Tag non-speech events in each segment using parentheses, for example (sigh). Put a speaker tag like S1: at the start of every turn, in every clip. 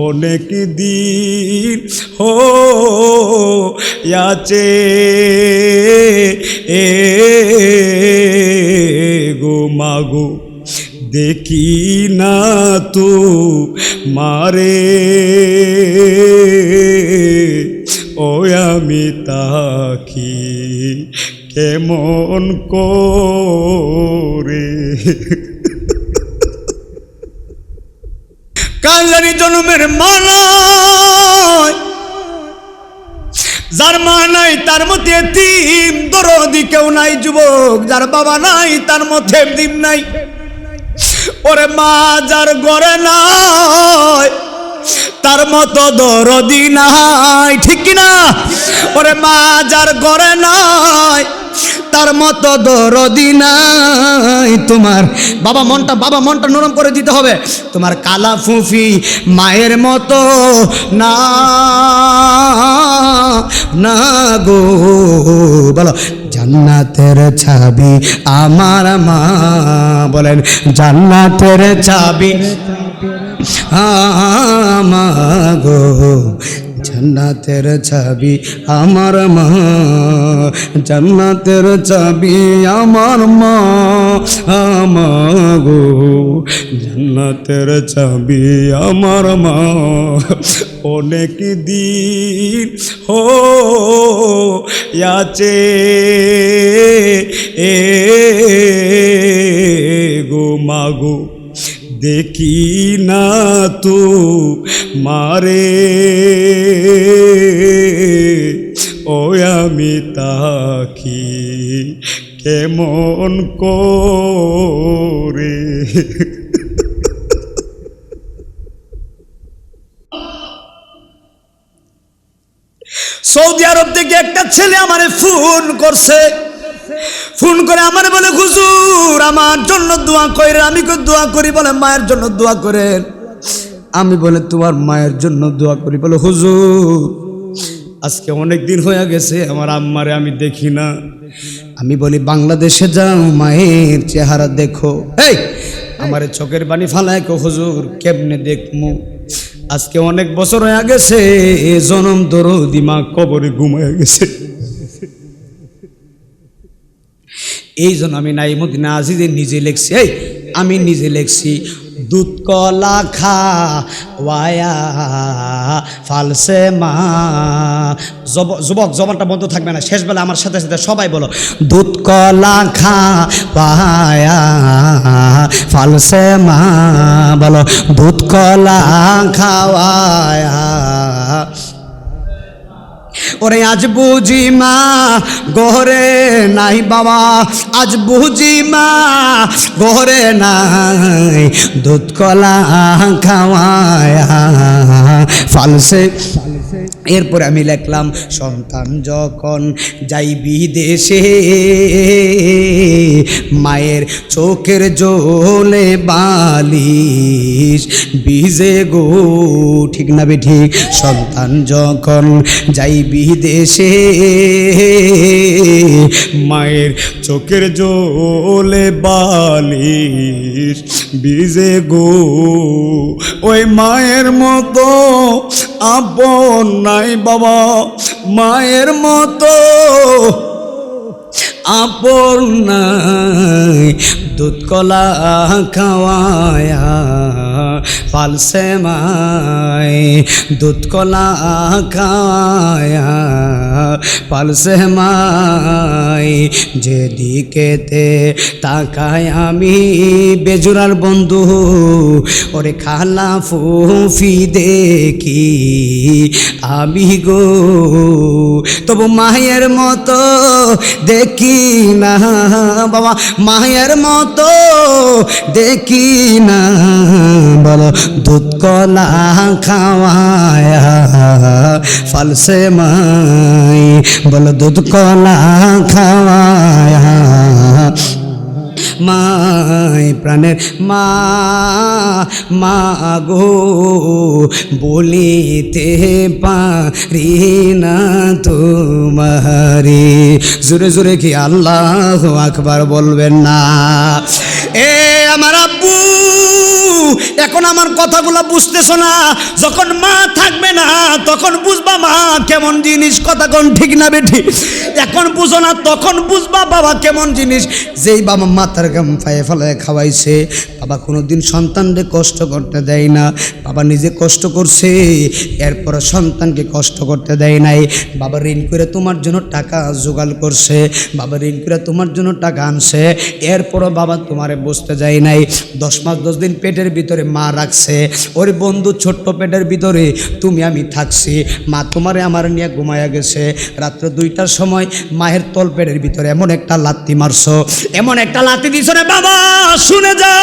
S1: অনেক দিন হো আছে এ গো মাগো দেখি না তো মারে ও আমি তাকি কেমন করে কাঙ্গারি জন্মের মানায় যার মা নাই, তার মধ্যে তিম দরদি কেউ নাই, যুবক। যার বাবা নাই, তার মধ্যে দিম নাই। ওরে মা যার গড়ে নাই, তার মতো দরদি নাই। ঠিক কিনা? ওরে মা যার গড়ে নাই তার মতো দরদি নাই তোমার। বাবা মনটা বাবা মনটা নরম করে দিতে হবে। তোমার কালা ফুফি মায়ের মতো না না গো। বলো, জান্নাতের ছাবি আমার মা বলেন, জান্নাতের ছাবি গো। জান্নাতের চাবি আমার মা, জান্নাতের চাবি আমার মা গো জান্নাতের চাবি আমার মা। অনেক দিন হো আছে এ গো মাগো, দেখি না তো মারে কেমন করে। সৌদি আরব থেকে একটা ছেলে আমারে ফোন করছে। ফোন করে আমার বলে, হুজুর, আমার জন্য দোয়া করে আমি দোয়া করি। বলে, মায়ের জন্য দোয়া করেন। আমি বলে, তোমার মায়ের জন্য দোয়া করি। বলে, হুজুর, আজকে অনেক দিন হয়ে গেছে, আমার আম্মারে আমি দেখি না। আমি বলি, বাংলাদেশে যাও, মায়ের চেহারা দেখো। এই, আমার চোখের বাণী ফালায় কো, হুজুর, কেমনে দেখমু? আজকে অনেক বছর হয়ে গেছে জনম দরো দিমা কবরে ঘুমায় গেছে। এই জন্য আমি নাইমুদ্দিন আজিজে নিজে লেখছি। এই, আমি নিজে লেখছি দুধ কলা খা, ওয়ায়া ফালসে মা। যুবক, জবানটা বন্ধ থাকবে না শেষবেলা আমার সাথে সাথে সবাই বলো, দুধ কলা খা পায়া ফালসে মা। বলো, দুধ কলা খাওয়ায়া ওরে আজ বুঝি মা, গহরে নাই বাবা। আজ বুঝি মা, গহরে নাই দুধ কলা খাওয়ায়। ফালসে এরপরে আমি লিখলাম, সন্তান যখন যাই বিদেশে মায়ের চোখের জোলে বালিশ বিজে গো। ঠিক না বে ঠিক? সন্তান যখন যাই বিদেশে মায়ের চোখের জোলে বালিশ বিজে গো। ওই মায়ের মতো আপন নাই বাবা মায়ের মতো আপন নাই, দুধ কলা খাওয়ায়া পালসে মাই, দুধ কলা খাওয়ায়া পালসে মাই। যেদিকেতে তাকায় আমি বেজুরার বন্ধু, ওরে খালা ফুফি দেখি আমি গো। তবু মায়ের মতো দেখি না, বাবা, মায়ের মতো দেখি না বলো দুধ কলা খাওয়ায়া ফালসে মাই বলো দুধ কলা খাওয়ায়া মাই প্রাণের মা মা গো, বলিতে পারি না তোমারে। জোরে জোরে কি আল্লাহ আকবার বলবেন না? এ আমার আব্বু! এখন আমার কথাগুলো বুঝতেছো না। যখন মা থাকবে না, তখন বুঝবা মা কেমন জিনিস। কথা কোন ঠিক না বেঠি। এখন বুঝো না, তখন বুঝবা বাবা কেমন জিনিস। যেই বাবা মাথার গাম পায়ে ফেলায় খাওয়াইছে, বাবা কোনোদিন সন্তানকে কষ্ট করতে দেয় না। বাবা নিজে কষ্ট করছে, এরপর সন্তানকে কষ্ট করতে দেয় নাই। বাবা ঋণ করে তোমার জন্য টাকা জোগাড় করছে, বাবা ঋণ করে তোমার জন্য টাকা আনছে, এরপরও বাবা তোমারে বসতে যায় নাই। দশ মাস দশ দিন পেটের ভিতরে মা রাখছে। ওর বন্ধু ছোট্ট পেটের ভিতরে, তুমি, আমি থাকছি। মা তোমারে আমার নিয়ে ঘুমায়া গেছে। রাত্র দুইটার সময় মায়ের তল পেটের ভিতরে এমন একটা লাত্তি মারছো। এমন একটা লাত্তি দিছ রে বাবা, শুনে যা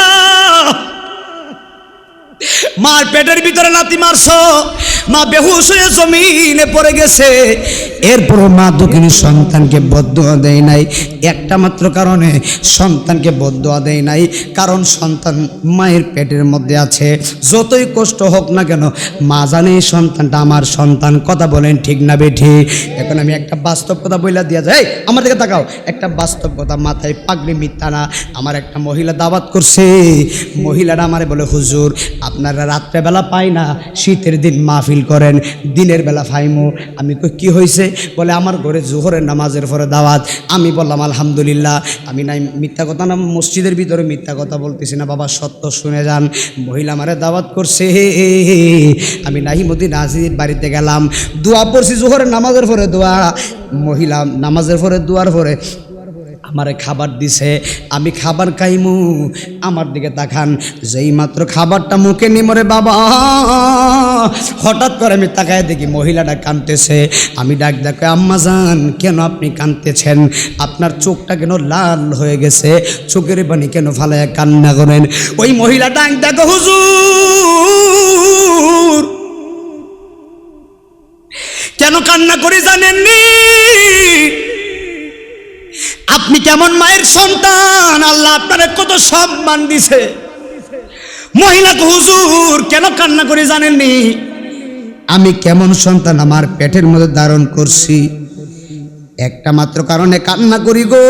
S1: মার পেটের ভিতরে লাতি মারছো? মা বেহুশ হয়ে জমিনে পড়ে গেছে। এরপর মা দক্ষিণী সন্তানকে বদুয়া দেয় নাই। একটা মাত্র কারণে সন্তানকে বদুয়া দেয় নাই। কারণ সন্তান মায়ের পেটের মধ্যে আছে। যতই কষ্ট হোক না কেন, মা জানে সন্তানটা আমার সন্তান। কথা বলেন ঠিক না বেঠি? এখন আমি একটা বাস্তব কথা বইলা দিয়া যাই। আমার দিকে তাকাও। একটা বাস্তব কথা মাথায় পাগড়ি মিথ্যা না। আমার একটা মহিলা দাওয়াত করছে। মহিলারা আমারে বলে, হুজুর আপনারা রাত্রেবেলা পাই না, শীতের দিন মাহফিল করেন, দিনের বেলা ফাইমো। আমি কই, কি হয়েছে বলে, আমার ঘরে জোহরের নামাজের পরে দাওয়াত। আমি বললাম, আলহামদুলিল্লাহ। আমি নাই, মিথ্যা কথা না, মসজিদের ভিতরে মিথ্যা কথা বলতেছি না, বাবা, সত্য শুনে যান। মহিলা আমারে দাওয়াত করছে। আমি নাহিমতি নাজির বাড়িতে গেলাম। দোয়া পড়ছি জোহরের নামাজের পরে দোয়া। মহিলা নামাজের পরে দোয়ার পরে আমারে খাবার দিছে, আমি খাবার খাইমু। আমার দিকে তাকান, যেই মাত্র খাবারটা মুখে নিমরে বাবা। হঠাৎ করে আমি তাকায় দেখি মহিলাটা কাঁদতেছে আমি ডাক দেখো, আম্মা যান কেন আপনি কাঁদতেছেন আপনার চোখটা কেন লাল হয়ে গেছে? চোখের পানি কেন ফালায় কান্না করেন? ওই মহিলা ডাক দেখো, হুজুর, কেন কান্না করে জানেননি? আপনি কেমন মায়ের সন্তান? আল্লাহ আপনারে কত সম্মান দিছে। মহিলাকে হুজুর, কেন কান্না করে জানেননি? আমি কেমন সন্তান আমার পেটের মধ্যে ধারণ করছি। একটা মাত্র কারণে কান্না করি গো।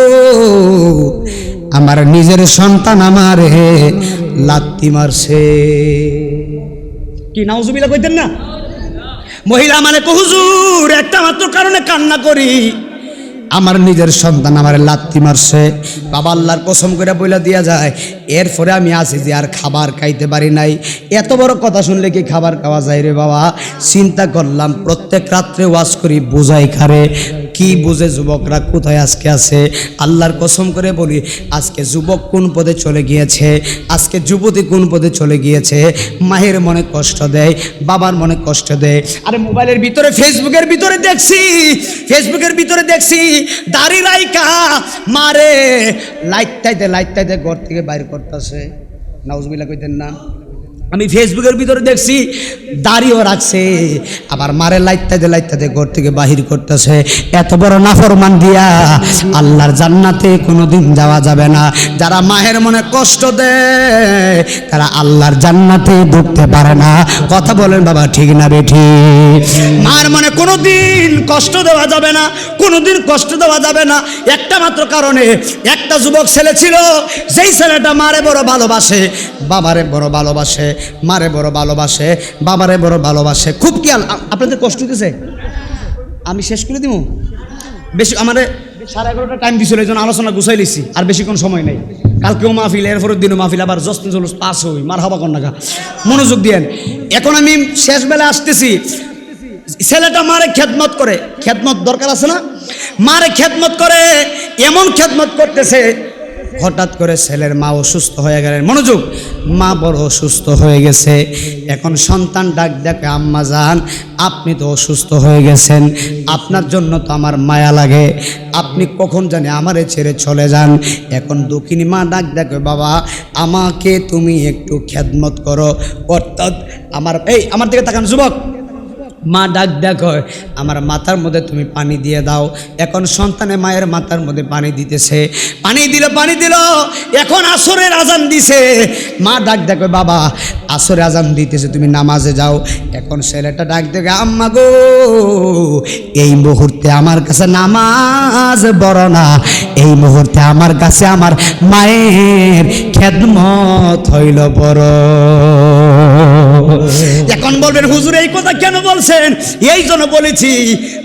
S1: আমার নিজের সন্তান আমার হে, লাত্তি মারছে। কি নাউজুবিলা কইতেন না? মহিলা মানে হুজুর, একটা মাত্র কারণে কান্না করি। আমার নিজের সন্তান আমার লাত্তি মারছে। বাবা আল্লাহর কসম করে বইলা দিয়া যায়, এরপরে আমি আছি যে আর খাবার খাইতে পারি নাই। এত বড় কথা শুনলে কি খাবার খাওয়া যায় রে বাবা? চিন্তা করলাম, প্রত্যেক রাত্রে ওয়াশ করি, বোঝাই খারে। কি বুঝে যুবকরা কোথায় আজকে আছে? আল্লাহর কসম করে বলি, আজকে যুবক কোন পদে চলে গিয়েছে? আজকে যুবতী কোন পদে চলে গিয়েছে? মায়ের মনে কষ্ট দেয়, বাবার মনে কষ্ট দেয়। আরে মোবাইলের ভিতরে, ফেসবুকের ভিতরে দেখছি, ফেসবুকের ভিতরে দেখছি, দাড়ি রাইকা মারে লাইট টাইতে লাইট টাইতে ঘর থেকে বাইর করতেছে। নাউজবিল্লা কইতেন না। আমি ফেসবুকের ভিতরে দেখছি, দাড়িও রাখছে। আবার মারে লাইটটাতে লাইটটাতে ঘর থেকে বাহির করতেছে। এত বড় নাফরমান দিয়া আল্লাহর জান্নাতে কোনোদিন যাওয়া যাবে না। যারা মায়ের মনে কষ্ট দেয়, তারা আল্লাহর জান্নাতে ঢুকতে পারে না। কথা বলেন বাবা, ঠিক না বেঠি মার মনে কোনোদিন কষ্ট দেওয়া যাবে না, কোনোদিন কষ্ট দেওয়া যাবে না। একটা মাত্র কারণে, একটা যুবক ছেলে ছিল, যেই ছেলেটা মারে বড় ভালোবাসে, বাবারে বড় ভালোবাসে। মারে বড় ভালোবাসে, বাবারে বড় ভালোবাসে। খুব আ- আপনাদের কষ্ট দিছে আমি শেষ করে দিব বেশি, আমারে সাড়ে এগারোটা টাইম দিছিল, এই জন্য আলোচনা গুছাই লিছি, আর বেশিক্ষণ সময় নেই। কালকেও মাহফিল, এরপরের দিনও মাহফিল, আবার জস্তিন জলুস পাস হই, মার হবা কন্যাকা মনোযোগ দিয়েন। এখন আমি শেষ বেলা আসতেছি। ছেলেটা মারে খেদমত করে। খেদমত দরকার আছে না? মারে খেদমত করে, এমন খেদমত করতেছে হঠাৎ করে ছেলের মা অসুস্থ হয়ে গেলেন। মনোযোগ, মা বড় অসুস্থ হয়ে গেছে। এখন সন্তান ডাক ডাকে আম্মা যান, আপনি তো অসুস্থ হয়ে গেছেন। আপনার জন্য তো আমার মায়া লাগে। আপনি কখন জানে আমারে ছেড়ে চলে যান। এখন দক্ষিণী মা ডাক ডাকে বাবা, আমাকে তুমি একটু খেদমত করো। অর্থাৎ আমার, এই, আমার দিকে তাকান, যুবক। মা ডাক দেখো, আমার মাথার মধ্যে তুমি পানি দিয়ে দাও। এখন সন্তানে মায়ের মাথার মধ্যে পানি দিতেছে। পানি দিল পানি দিল, এখন আসরের আজান দিছে। মা ডাক দেখো, বাবা আসরে আজান দিতেছে, তুমি নামাজে যাও। এখন ছেলেটা ডাক দেখে, আম্মা গো, এই মুহূর্তে আমার কাছে নামাজ বড় না। এই মুহূর্তে আমার কাছে আমার মায়ের খেদমত হইল বড় (laughs) এখন বলবেন, হুজুর, এই কথা কেন বলছেন? এই জন্য বলেছি,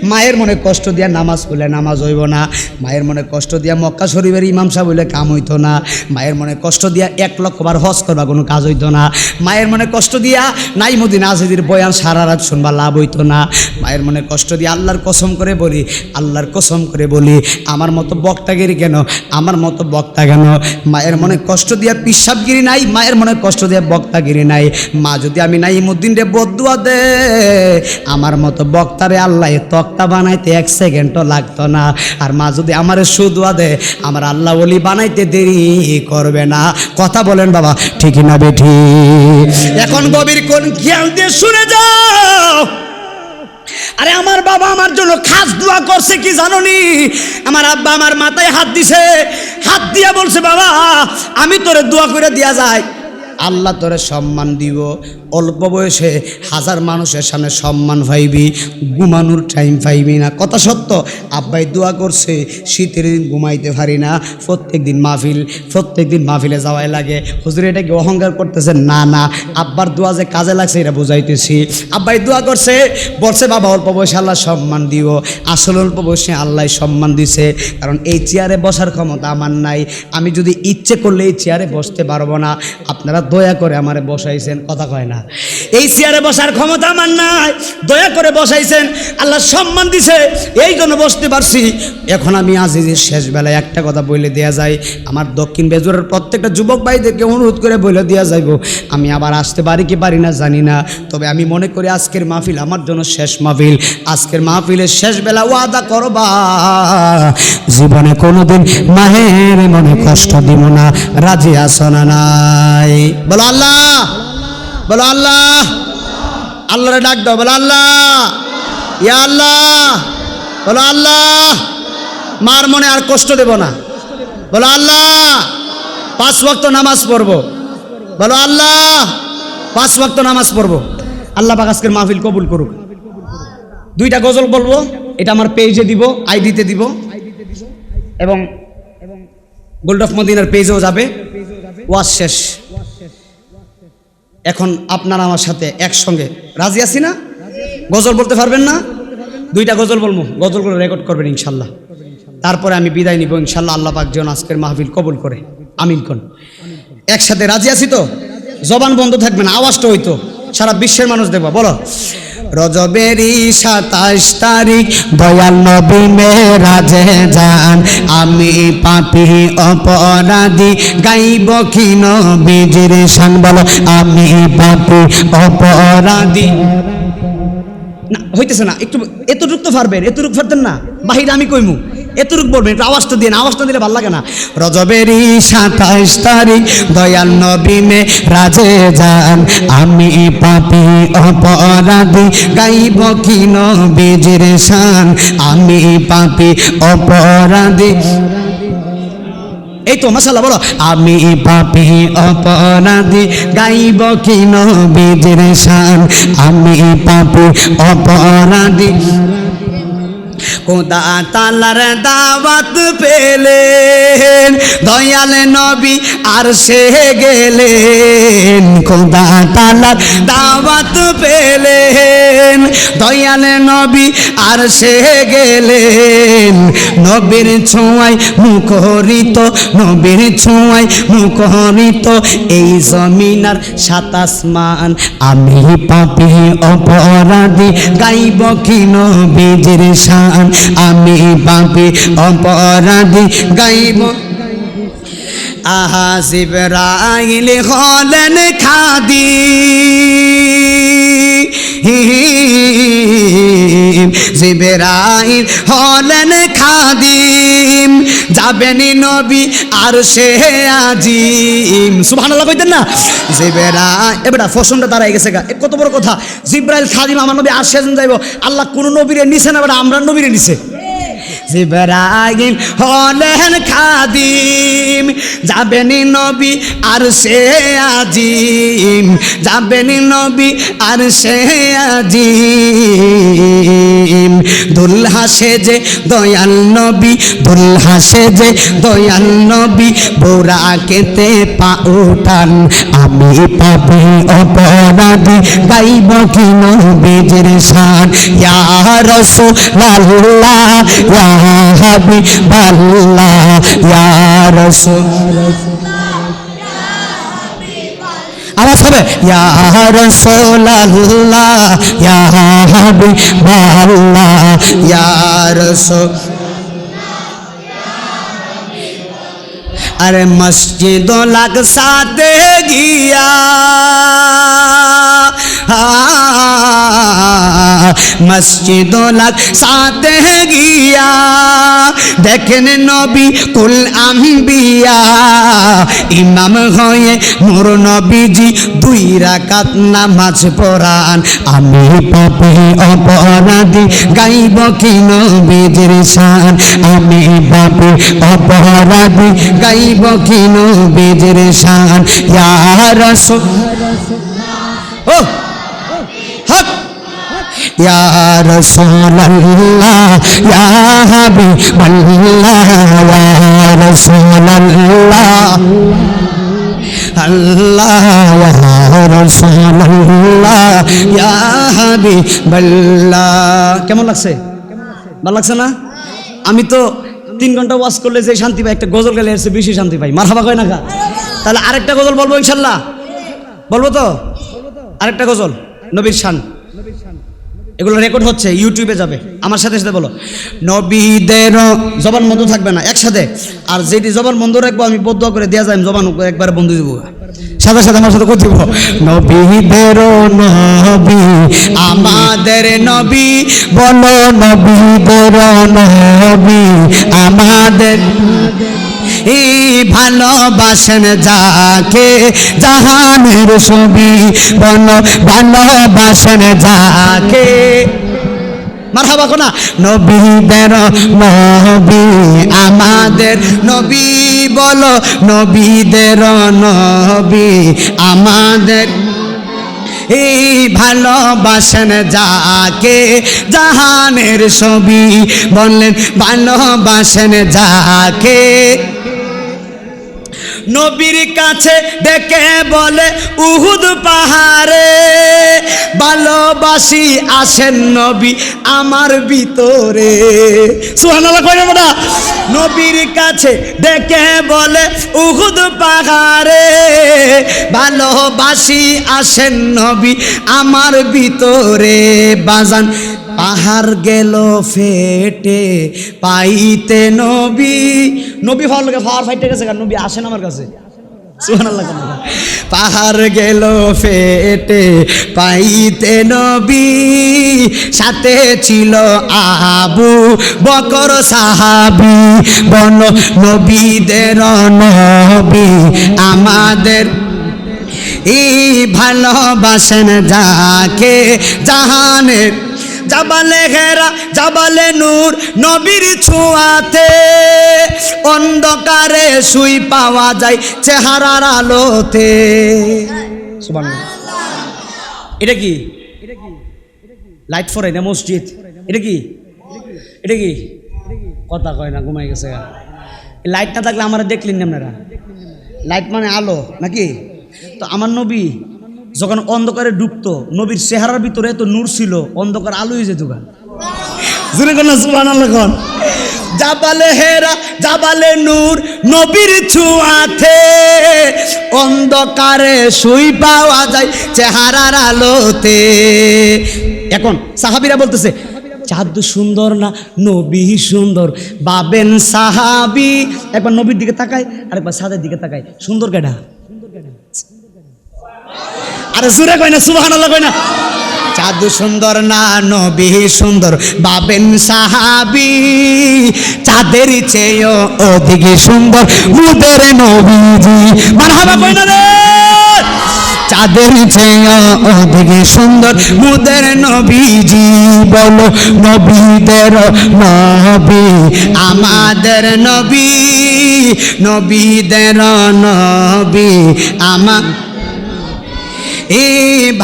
S1: মায়ের মনে কষ্ট দিয়া নামাজ পড়লে নামাজ হইব না। মায়ের মনে কষ্ট দিয়া মক্কা শরীফের ইমাম সাহেব হইলে কাম হইতো না। মায়ের মনে কষ্ট দিয়া এক লক্ষবার হজ করবা কোনো কাজ হইতো না। মায়ের মনে কষ্ট দিয়া নাই মদিন আজিদির বয়ান সারা রাত শুনবা লাভ হইতো না। মায়ের মনে কষ্ট দিয়ে আল্লাহর কসম করে বলি, আল্লাহর কসম করে বলি, আমার মতো বক্তাগিরি কেন? আমার মতো বক্তা কেন? মায়ের মনে কষ্ট দিয়া পিসাবগিরি নাই, মায়ের মনে কষ্ট দিয়া বক্তাগিরি নাই। মা যদি আমি নাই মুদ্দিন রে বদুয়া দে। আমার মতো বক্তারে আল্লাহ তক্তা বানাইতে এক সেকেন্ডও লাগতো না। আর মা যদি আমার সুদুয়া দে, আমার আল্লাহ বলি বানাইতে দেরি করবে না। কথা বলেন বাবা ঠিকই না বেঠি এখন গভীর কোন জ্ঞান দিয়ে শুনে যাও। আরে আমার বাবা আমার জন্য খাস দোয়া করছে কি জানো জাননি? আমার আব্বা আমার মাথায় হাত দিছে। হাত দিয়া বলছে, বাবা, আমি তোরে দোয়া করে দিয়া যায় আল্লাহ তোরে সম্মান দিব। অল্প বয়সে হাজার মানুষের সামনে সম্মান পাইবি, ঘুমানোর টাইম পাইবি না। কথা সত্য, আব্বাই দোয়া করছে, শীতের দিন ঘুমাইতে পারি না, প্রত্যেক দিন মাহফিল, প্রত্যেক দিন মাহফিলে যাওয়াই লাগে। হুজুর, এটা কি অহংকার করতেছে না না। আব্বার দোয়া যে কাজে লাগছে, এটা বুঝাইতেছি। আব্বাই দোয়া করছে, বলছে, বাবা, অল্প বয়সে আল্লাহ সম্মান দিব আসলে অল্প বয়সে আল্লাহ সম্মান দিছে, কারণ এই চেয়ারে বসার ক্ষমতা আমার নাই। আমি যদি ইচ্ছে করলে এই চেয়ারে বসতে পারব না। আপনারা দয়া করে আমারে বসাইছেন, কথা কয় না। এই চেয়ারে বসার ক্ষমতা আমার নাই। দয়া করে বসাইছেন। আল্লাহ সম্মান দিছে। এই জন্য বসতে পারছি। এখন আমি আজিজের শেষ বেলায় একটা কথা বলে দেয়া যায়। আমার দক্ষিণ বেজুরের প্রত্যেকটা যুবক ভাইদেরকে অনুরোধ করে বলে দেওয়া যাইব। আমি আবার আসতে পারি কি পারি না জানি না। তবে আমি মনে করি আজকের মাহফিল আমার জন্য শেষ মাহফিল। আজকের মাহফিলের শেষ বেলা ওয়াদা করবা। জীবনে কোনোদিন মাহের মনে কষ্ট দিব না। রাজি আসো না নাই? বলো আল্লাহ। বলো আল্লাহ। আল্লাহরে ডাক দাও, বলো আল্লাহ। ইয়া আল্লাহ। বলো আল্লাহ। মার মনে আর কষ্ট দেব না। বলো আল্লাহ। পাঁচ ওয়াক্ত নামাজ পড়ব। বলো আল্লাহ। পাঁচ ওয়াক্ত নামাজ পড়ব। আল্লাহ পাক আজকের মাহফিল কবুল করুক। দুইটা গজল বলব, এটা আমার পেজে দিব, আইডিতে দিব। এবং গোল্ড অফ মদিনার পেজেও যাবে। ওয়াজ শেষ। এখন আপনারা আমার সাথে একসঙ্গে রাজি আছি না? গজল বলতে পারবেন না? দুইটা গজল বলব। গজলগুলো রেকর্ড করবেন ইনশাল্লাহ। তারপরে আমি বিদায় নিব ইনশাল্লাহ আল্লাহ পাক যেন আজকের মাহফিল কবুল করে। আমিন কোন। একসাথে রাজি আছি তো? জবান বন্ধ থাকবে না, আওয়াজটা হইতো। সারা বিশ্বের মানুষ দেখবা। বলো। রজবেরি সাতাশ তারিখ, দয়াল নবী মেরাজে যান। আমি পাপি অপরাধী, গাইব কি নবীজির সান বল, আমি পাপি অপরাধী। না, হইতেছে না, একটু এতটুক তো ফারবেন এতটুক ফারতেন না, বাহিরে আমি কইমু। এতটুক বলবেন, একটু আওয়াজটা দিয়ে আওয়াজটা দিলে ভালো লাগে না। রজবেরই সাতাইশ তারিখ, দয়াল নবী মে রাজে যান। আমি পাপি অপরাধী, গাইব কি নবীজির শান? আমি পাপি অপরাধী। এই তো মশালা বলো। আমি পাপি অপরাধী, গাইব কি নবীজির শান? আমি পাপি অপরাধী। কোদা তালার দাওয়াত পেলেন। দয়াল নবী আর সে গেলেন। খোদা তালার দাওয়াত পেলেন। দয়াল নবী আর সে গেলেন। নবীর ছোঁয়ায় মুখরিত, নবীর ছোঁয়ায় মুখরিত, এই জমিনার সাতাসমান আমি পাপি অপরাধী, গাইব কি নবীজির শান? আমি পাপি অপরাধী, গাইব আহা জিবরাইল হলেন খাদি। জিবরাইল হলেন খাদিম যাবেনি নবী আর সে আজিম। সুবহানাল্লাহ কইতেন না? জিবেরা এবারে ফসনটা দাঁড়াই গেছে গা। কত বড় কথা। জিব্রাইল, খাদিম আমার নবী আর সেজন যাইব। আল্লাহ কোন নবীরে নিছে না এবারে আমরা নবীরে নিছে। জিব্রাইল হলেন খাদিম। যাবেনি নবী আর সে আজিম। যাবেনি নবী আর সে আজিম। দুল্হা সেজে দয়াল নবী দুল্হা সেজে দয়াল নবী, বোরা কেতে পা উঠান। আমি পাপি অপরাধী, গাইব কি নবীজের শান? ইয়া রাসূলুল্লাহ, ইয়া হাবিবাল্লাহ ইয়া রাসূল আওয়াজ হবে, ইয়া রাসূলাল্লাহ, ইয়া হাবিবাল্লাহ ইয়া রাসূল। আরে মসজিদ লাগ সাথে গিয়া মসজিদ সাতে গিয়া, দেখেন নবী কুল আম্বিয়া, ইমাম হয়ে মোর নবীজি দুই রাকাত নামাজ পড়ান। আমি পাপি অপরাধী, গাইব কি নবীজির শান? আমি পাপি অপরাধী, গাইব কি নবীজির শান? ইয়া রাসূল ও! কেমন লাগছে? ভালো লাগছে না? আমি তো তিন ঘণ্টা ওয়াজ করলে যে শান্তি পাই, একটা গজল গেলে চেয়ে বেশি শান্তি পাই। মারহাবা কয় না তাহলে আরেকটা গজল বলব ইনশাল্লাহ? বলব তো? আরেকটা গজল? নবীর শান। এগুলো রেকর্ড হচ্ছে ইউটিউবে যাবে। আমার সাথে সাথে বলো। নবীদের জবান বন্ধ থাকবে না, একসাথে। আর যেটি জবান বন্ধ রাখব, আমি বদ্ধ করে দেওয়া যায় জবান একবার বন্ধ দিব। সাথে সাথে আমার সাথে কথা দিব নবীদের নবী, আমাদের নবী, বলো নবীদের নবী, আমাদের ভালোবাসেন যাকে, জাহানের ছবি বন ভালোবাসেন যাকে। মারহাবা কোনা। নবীদের নবী, আমাদের নবী বলো, নবীদের নবী, আমাদের এই ভালোবাসেন যাকে, জাহানের ছবি বললেন, ভালোবাসেন যাকে। নবীর কাছে ডেকে বলে, উহুদ পাহাড়ে ভালোবাসি আসেন নবী আমার ভিতরে। নবীর কাছে ডেকে বলে, উহুদ পাহাড়ে ভালোবাসি আসেন নবী আমার ভিতরে। বাজান পাহাড় গেল ফেটে, পাইতে নবী। নবী লোকে পাহাড় ফাইটে গেছে কারণ নবী আসেন আমার কাছে। পাহাড় গেল ফেটে, পাইতে নবী। সাথে ছিল আবু বকর সাহাবি। বন নবীদের নবী আমাদের। এই ভালোবাসেন যাকে জাহানের জাবালে ঘেরা, জাবালে নূর, নবীর ছোঁয়াতে অন্ধকারে শুই পাওয়া যায় চেহারার আলোতে। এটা কি? লাইট ফরে না মসজিদ। এটা কি? এটা কি? কথা কয় না, ঘুমাই গেছে লাইট না থাকলে আমার দেখলেন না আপনারা? লাইট মানে আলো, নাকি? তো আমার নবী যখন অন্ধকারে ডুবতো, নবীর চেহারার ভিতরে তো নূর ছিল, অন্ধকার আলো হয়ে যেত গা। জুড়ে কোন সুবান আল্লাহ জাবালে হেরা, জাবালে নূর, নবীর ছুঁয়াতে অন্ধকারে শুই পাওয়া যায় চেহারার আলোতে। এখন সাহাবিরা বলতেছে, চাঁদ সুন্দর না, নবী সুন্দর? বাবেন সাহাবি, একবার নবীর দিকে তাকায়, আরেকবার সাদের দিকে তাকায়। সুন্দর কেডা? আরে সুরে কয় না সুবাহান আল্লাহ কয় না। চাঁদ সুন্দর না নবী সুন্দর বাবেন সাহাবি। চাঁদের চেয়েও অধিক সুন্দর মুদের নবীজি। মারহাবা কই না রে। চাঁদের চেয়ে অধিক সুন্দর মুদের নবীজি বলো নবীদের নবী আমাদের নবী নবীদের নবী আমা এ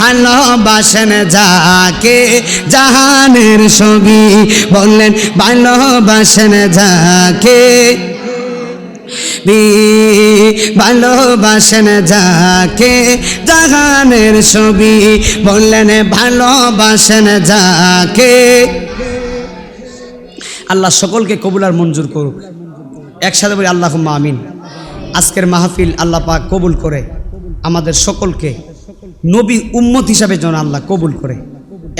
S1: ভালোবাসেন যাকে, জাহানের ছবি বললেন, ভালোবাসেন যাকে। বি ভালোবাসেন যাকে, জাহানের ছবি বললেন, ভালোবাসেন যাকে। আল্লাহ সকলকে কবুলার মঞ্জুর করুক। একসাথে বলি আল্লাহ আমিন। আজকের মাহফিল আল্লাহ কবুল করে আমাদের সকলকে নবী উম্মত হিসাবে যেন আল্লাহ কবুল করে।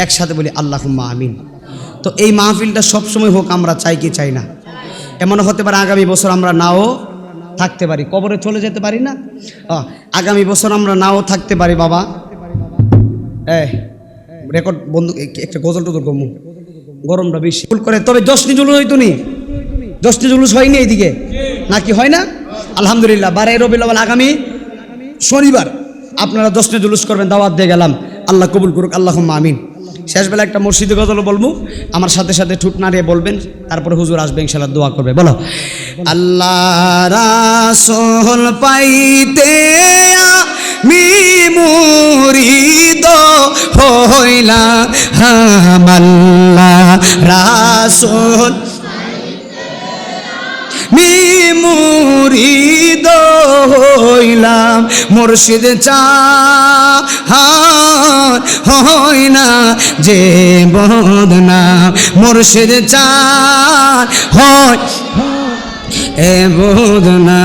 S1: একসাথে বলি আল্লাহ আমিন। তো এই মাহফিলটা সবসময় হোক, আমরা চাই কি চাই না। এমন হতে পারে আগামী বছর আমরা নাও থাকতে পারি। কবরে চলে যেতে পারি না? আগামী বছর আমরা নাও থাকতে পারি, বাবা। রেকর্ড, বন্ধু একটা গজল টজল কমু গরমটা বেশি। ভুল করে, তবে দশটি জুলুস হইতো নি? দশটি জুলুস হয়নি এইদিকে? নাকি হয় না? আলহামদুলিল্লাহ, বারে রবিল আগামী শনিবার। আপনারা দশটা জুলুস করবেন, দাওয়াত দিয়ে গেলাম। আল্লাহ কবুল করুক আল্লাহ আমিন। শেষবেলা একটা মসজিদে গজল বলব, আমার সাথে সাথে ঠুট নাড়িয়ে বলবেন, তারপরে হুজুর আসবে ইনশাল্লাহ দোয়া করবে। বলো। আল্লাহ রাসূল পাইতে মি হইলা হামাল্লা রাসূল মি মুরিদ হইলাম। মুর্শিদ চা হই না যে বদনা মুর্শিদ চা হয় এ বদনা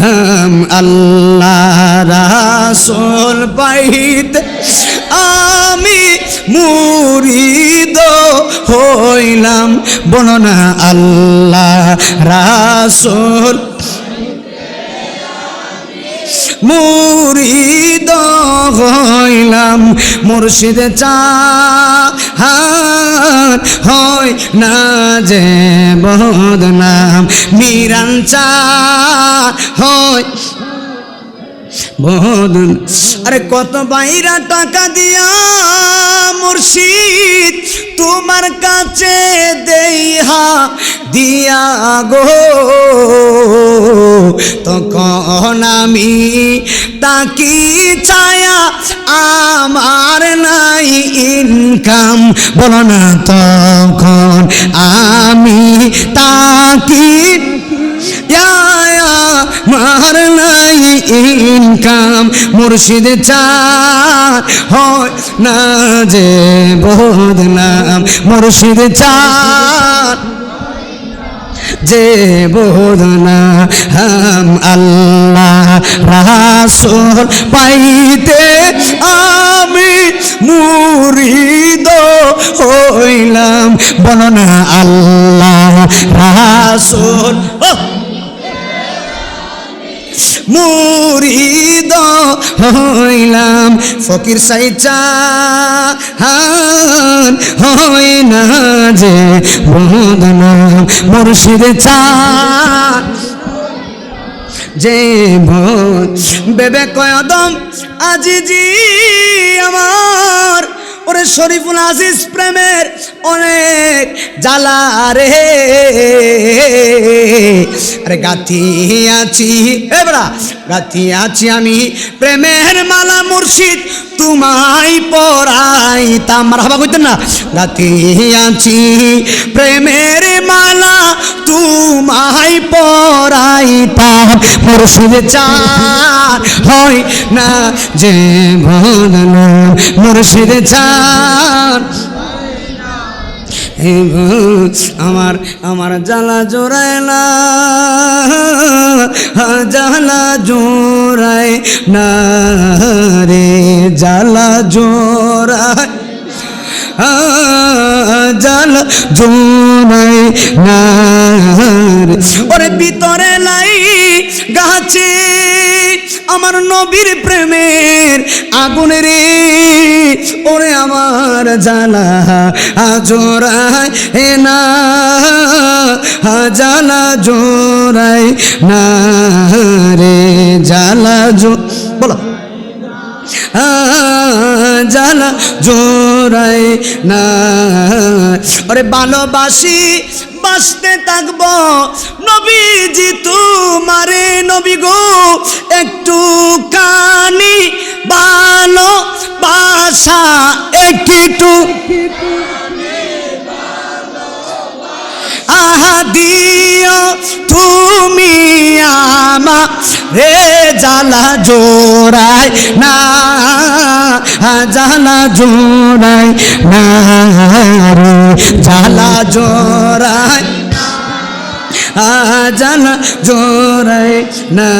S1: হাম আল্লাহ রাসূল পাইতে আমি মুরিদ হইলাম বননা আল্লাহ রাসূল। মুরিদ হইলাম মুর্শিদ চা হয় না যে বদনাম মিরান চা হয় বদন আরে কত বাইরা টাকা দিয়া মুর্শিদ তোমার কাছে দেইহা দিয়া গো। তখন আমি তাকি ছায়া আমার নাই ইনকাম বলো না, তখন আমি তাকি মার নাই ইনকাম মুর্শিদ চার হয় না যে বদনাম মুর্শিদ চার যে বোধনা হাম আল্লাহ রাসূল পাইতে আমি মুরিদ হইলাম বলনা আল্লাহ রাসূল ও মুরিদ হইলাম ফকির সাইচা হান হয় না যে বদনা মুর্শিদ চা যে বেবে কয়দম আজিজি আমার। ওরে শরীফুল আজিজ প্রেমের অনেক জ্বালা রে। আরে গাথি আছি এবারা গাথি আছি আমি প্রেমের মালা মুর্শিদ, তোমায় পরাই তামার হাবা কইতেন না, গাথি আছি প্রেমের মালা, তোমায় পরাই তাম মুর্শিদ চার হয় না যে ভদনা মুর্শিদ চার আমার আমার জ্বালা জোড়ায় না, জ্বালা জোড়ায় না রে, জ্বালা জোড়ায় জাল জোনাই নার ওরে ভিতরে লাই গাছে আমার নবীর প্রেমের আগুন রে। ওরে আমার জ্বালা জোড়ায় এ না, জ্বালা জোরাই না রে, জ্বালা জো, বলো। জালা জোরাই না। ওরে ভালোবাসি বাসতে থাকব। নবীজি তোমারে নবী গো একটু কানি ভালো বাসা একটু আহা দিও তুমি আমা রে জালা জোড়াই না জালা জোড়াই না রে জালা জোড়াই জানা জোরাই না।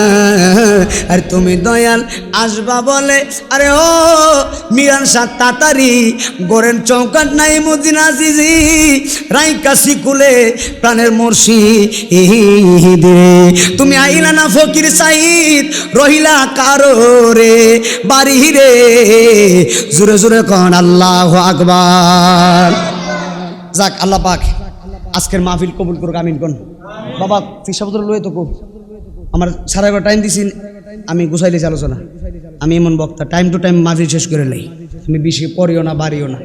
S1: আর তুমি দয়াল আসবা বলে, আরে ও মিরান সাত তাতারি গোরেন চৌকাট নাই মদিনা জিজি রাইকাশি কুলে প্রাণের মর্ষি তুমি আইলা না ফকির সাইদ রহিলা কারও রে বাড়ি রে। জোরে জোরে কন আল্লাহ আকবার। যাক, আল্লাহ পাক আজকের মাহফিল কবুল করুক, আমিন কোন। বাবা ফিসাপত্র লয়ে তো আমার সারা এগারো টাইম দিছি, আমি গুছাইলেছি আলোচনা। আমি এমন বক্তা টাইম টু টাইম মাহফিল শেষ করে নেই তুমি বেশি পড়িও না, বাড়িও না।